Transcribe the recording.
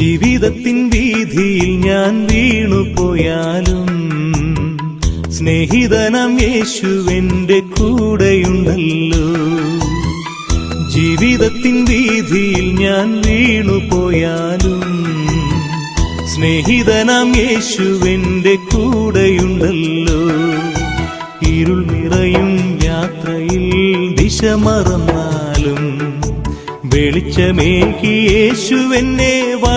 ജീവിതത്തിൻ വീതിയിൽ ഞാൻ വീണുപോയാലും സ്നേഹിതനം യേശുവിന്റെ കൂടെയുണ്ടല്ലോ. ജീവിതത്തിൻ വീതിയിൽ ഞാൻ വീണുപോയാലും സ്നേഹിതനാം യേശുവിന്റെ കൂടെയുണ്ടല്ലോ. ഇരുൾ നിറയും യാത്രയിൽ ദിശ മറന്നാലും വെളിച്ചമേകി യേശുവെന്നെ വാ